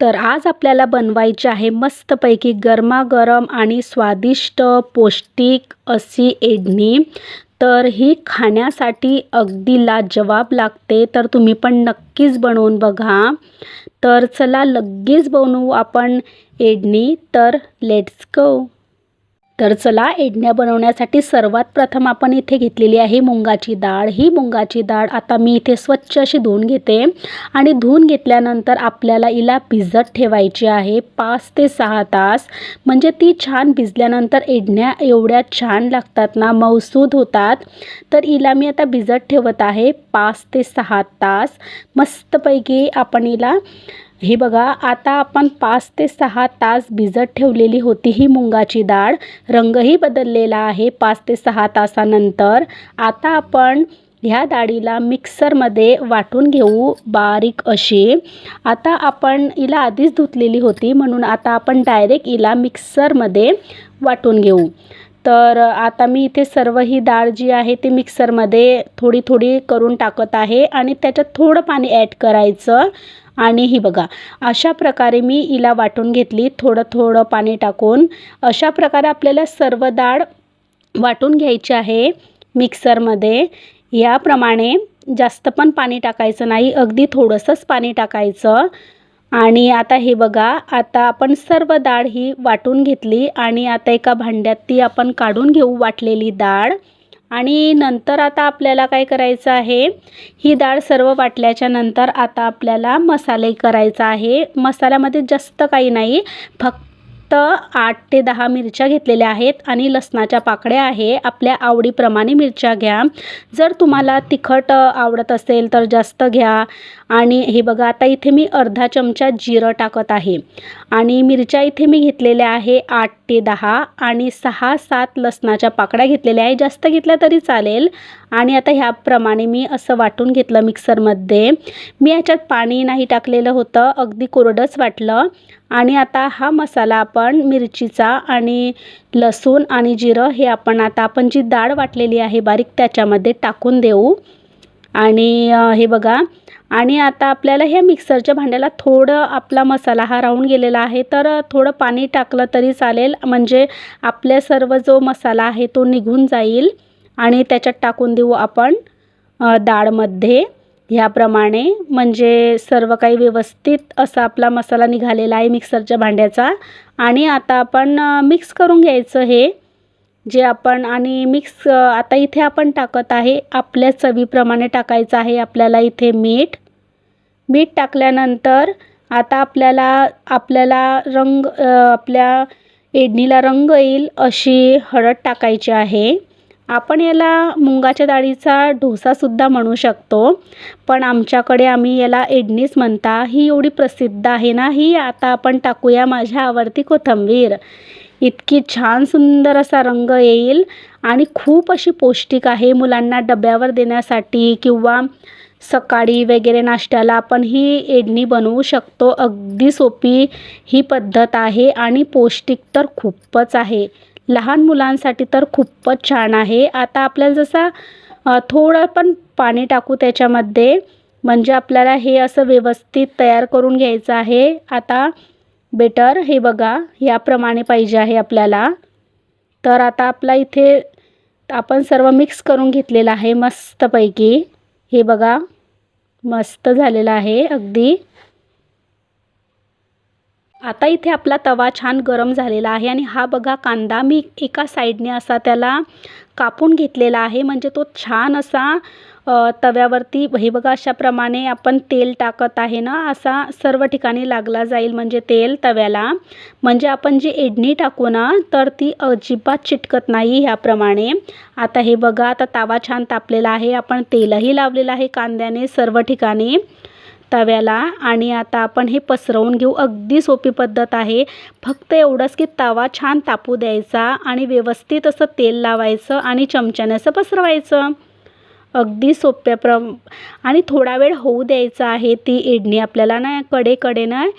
तर आज आपल्याला बनवायची आहे मस्तपैकी गरमागरम आणि स्वादिष्ट पौष्टिक अशी एडणी तर ही खाण्यासाठी अगदी लाजवाब लागते तर तुम्ही पण नक्कीच बनवून बघा. तर चला लगेच बनवू आपण एडणी तर लेट्स गो तर चला एडण्या बनवण्यासाठी सर्वात प्रथम आपण इथे घेतलेली आहे मुंगाची डाळ. ही मुंगाची डाळ आता मी इथे स्वच्छ अशी धुवून घेते. आणि धुवून घेतल्यानंतर आपल्याला हिला भिजत ठेवायची आहे पाच ते सहा तास. म्हणजे ती छान भिजल्यानंतर एडण्या एवढ्या छान लागतात ना मौसूद होतात. तर हिला मी आता भिजत ठेवत आहे पाच ते सहा तास. मस्तपैकी आपण हिला हे बघा आता आपण पाच ते सहा तास भिजत ठेवलेली होती ही मुंगाची डाळ. रंगही बदललेला आहे पाच ते सहा तासानंतर. आता आपण ह्या डाळीला मिक्सरमध्ये वाटून घेऊ बारीक अशी. आता आपण हिला आधीच धुतलेली होती म्हणून आता आपण डायरेक्ट हिला मिक्सरमध्ये वाटून घेऊ. तर आता मी इथे सर्व ही डाळ जी आहे ती मिक्सरमध्ये थोडी थोडी करून टाकत आहे आणि त्याच्यात थोडं पाणी ॲड करायचं. आणि ही बघा अशा प्रकारे मी हिला वाटून घेतली. थोडं थोडं पाणी टाकून अशा प्रकारे आपल्याला सर्व डाळ वाटून घ्यायची आहे मिक्सरमध्ये. याप्रमाणे जास्त पण पाणी टाकायचं नाही अगदी थोडंसंच पाणी टाकायचं. आणि आता हे बघा आता आपण सर्व डाळ ही वाटून घेतली आणि आता एका भांड्यात ती आपण काढून घेऊ वाटलेली डाळ. आणि नंतर आता आपल्याला काय करायचं आहे? ही डाळ सर्व वाटल्याच्या नंतर आता आपल्याला मसाले करायचा आहे. मसाल्यामध्ये जास्त काही नाही. फक्त आठ ते दहा मिरच्या घेतलेल्या आहेत आणि लसणाच्या पाकळ्या आहे. आपल्या आवडीप्रमाणे मिरच्या घ्या. जर तुम्हाला तिखट आवडत असेल तर जास्त घ्या. आणि हे बघा आता इथे मी अर्धा चमचा जिरं टाकत आहे. आणि मिरच्या इथे मी घेतलेल्या आहे आठ ते दहा आणि सहा सात लसणाच्या पाकळ्या घेतलेल्या आहे. जास्त घेतल्या तरी चालेल. आणि आता ह्याप्रमाणे मी असं वाटून घेतलं मिक्सरमध्ये. मी याच्यात पाणी नाही टाकलेलं होतं. अगदी कोरडंच वाटलं. आणि आता हा मसाला आपण मिरचीचा आणि लसूण आणि जिरं हे आपण आता आपण जी डाळ वाटलेली आहे बारीक त्याच्यामध्ये टाकून देऊ. आणि हे बघा. आणि आता आपल्याला ह्या मिक्सरच्या भांड्याला थोडं आपला मसाला हा राहून गेलेला आहे. तर थोडं पाणी टाकलं तरी चालेल. म्हणजे आपल्या सर्व जो मसाला आहे तो निघून जाईल. आणि त्याच्यात टाकून देऊ आपण डाळमध्ये. ह्याप्रमाणे म्हणजे सर्व काही व्यवस्थित असा आपला मसाला निघालेला आहे मिक्सरच्या भांड्याचा. आणि आता आपण मिक्स करून घ्यायचं हे. जे आपण आणि मिक्स आता इथे आपण टाकत आहे आपल्या चवीप्रमाणे टाकायचं आहे आपल्याला इथे मीठ. मीठ टाकल्यानंतर आता आपल्याला आपल्याला रंग आपल्या एडणीला रंग येईल अशी हळद टाकायची आहे. आपण याला मुंगाच्या डाळीचा डोसासुद्धा म्हणू शकतो. पण आमच्याकडे आम्ही याला इडणीच म्हणता. ही एवढी प्रसिद्ध आहे ना ही? आता आपण टाकूया माझ्या आवडती कोथिंबीर. इतकी छान सुंदर असा रंग येईल आणि खूप अशी पौष्टिक आहे मुलांना डब्यावर देण्यासाठी किंवा सकाळी वगैरे नाश्त्याला आपण ही एडणी बनवू शकतो. अगदी सोपी ही पद्धत आहे आणि पौष्टिक तर खूपच आहे. लहान मुलांसाठी तर खूपच छान आहे. आता आपल्याला जसा थोडं पण पाणी टाकू त्याच्यामध्ये म्हणजे आपल्याला हे असं व्यवस्थित तयार करून घ्यायचं आहे. आता बेटर हे बघा याप्रमाणे पाहिजे आहे आपल्याला. तर आता आपला इथे आपण सर्व मिक्स करून घेतलेलं आहे मस्तपैकी. हे बघा मस्त झालेलं आहे अगदी. आता इथे आपला तवा छान गरम झालेला आहे आणि हा बघा कांदा मी एका साईडने असा त्याला कापून घेतलेला आहे. म्हणजे तो छान असा तव्यावरती हे बघा अशाप्रमाणे आपण तेल टाकत आहे ना असा सर्व ठिकाणी लागला जाईल म्हणजे तेल तव्याला. म्हणजे आपण जी इडणी टाकू ना तर ती अजिबात चिटकत नाही ह्याप्रमाणे. आता हे बघा आता तावा छान तापलेला आहे. आपण तेलही लावलेलं आहे कांद्याने सर्व ठिकाणी. तव्याला आणि आता आपण हे पसरवून घेऊ. अगदी सोपी पद्धत आहे. फक्त एवढंच की तवा छान तापू द्यायचा आणि व्यवस्थित असं तेल लावायचं आणि चमच्याने असं पसरवायचं. अगदी सोप्या प्र आणि थोडा वेळ होऊ द्यायचा आहे ती इडणी आपल्याला ना कडेकडेनं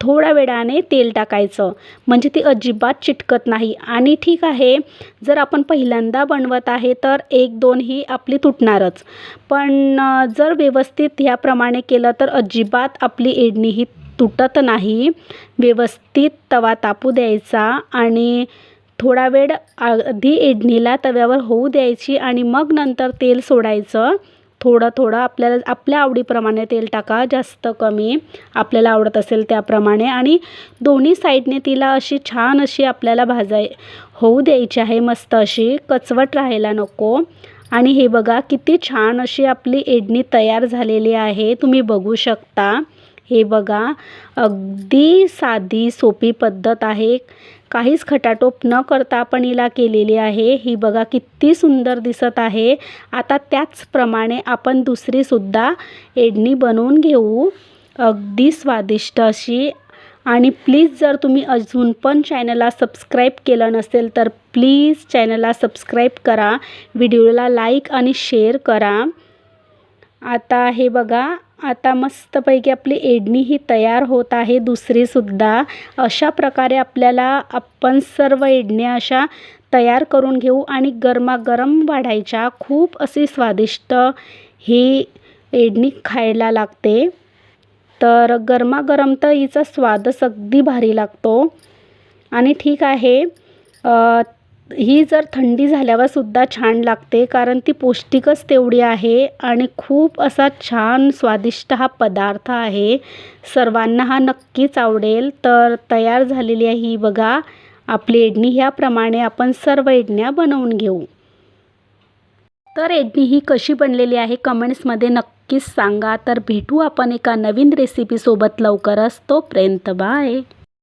थोड्या वेळाने तेल टाकायचं. म्हणजे ती अजिबात चिटकत नाही. आणि ठीक आहे जर आपण पहिल्यांदा बनवत आहे तर एक दोन ही आपली तुटणारच. पण जर व्यवस्थित ह्याप्रमाणे केलं तर अजिबात आपली इडणी ही तुटत नाही. व्यवस्थित तवा तापू द्यायचा आणि थोडा वेळ आधी इडणीला तव्यावर होऊ द्यायची आणि मग नंतर तेल सोडायचं. थोडं थोडं आपल्याला आपल्या आवडीप्रमाणे तेल टाका. जास्त कमी आपल्याला आवडत असेल त्याप्रमाणे. आणि दोन्ही साईडने तिला अशी छान अशी आपल्याला भाजाय होऊ द्यायची आहे. मस्त अशी कचवट राहायला नको. आणि हे बघा किती छान अशी आपली इडणी तयार झालेली आहे. तुम्ही बघू शकता. हे बघा अगदी साधी सोपी पद्धत आहे. काहीच खटाटोप न करता आपण हिला केलेली आहे. ही बघा किती सुंदर दिसत आहे. आता त्याचप्रमाणे आपण दुसरीसुद्धा एडनी बनवून घेऊ. अगदी स्वादिष्ट अशी. आणि प्लीज जर तुम्ही अजून पण चॅनलला सबस्क्राईब केलं नसेल तर प्लीज चॅनलला सबस्क्राईब करा. व्हिडिओला लाईक आणि शेअर करा. आता हे बघा आता मस्तपैकी आपली एडणी ही तयार होत आहे दुसरीसुद्धा. अशा प्रकारे आपल्याला आपण सर्व एडण्या अशा तयार करून घेऊ आणि गरमागरम वाढायच्या खूप अशी स्वादिष्ट ही एडणी खायला लागते. तर गरमागरम तर हिचा स्वादच अगदी भारी लागतो. आणि ठीक आहे ही जर थंडी झाल्यावर सुद्धा छान लागते कारण ती पौष्टिकच तेवढी आहे आणि खूप असा छान स्वादिष्ट हा पदार्थ आहे. सर्वांना हा नक्कीच आवडेल. तर तयार झालेली आहे ही बघा. आपली इडणी ह्याप्रमाणे आपण सर्व इडण्या बनवून घेऊ. तर इडणी ही कशी बनलेली आहे कमेंट्समध्ये नक्कीच सांगा. तर भेटू आपण एका नवीन रेसिपीसोबत लवकरच. तोपर्यंत बाय.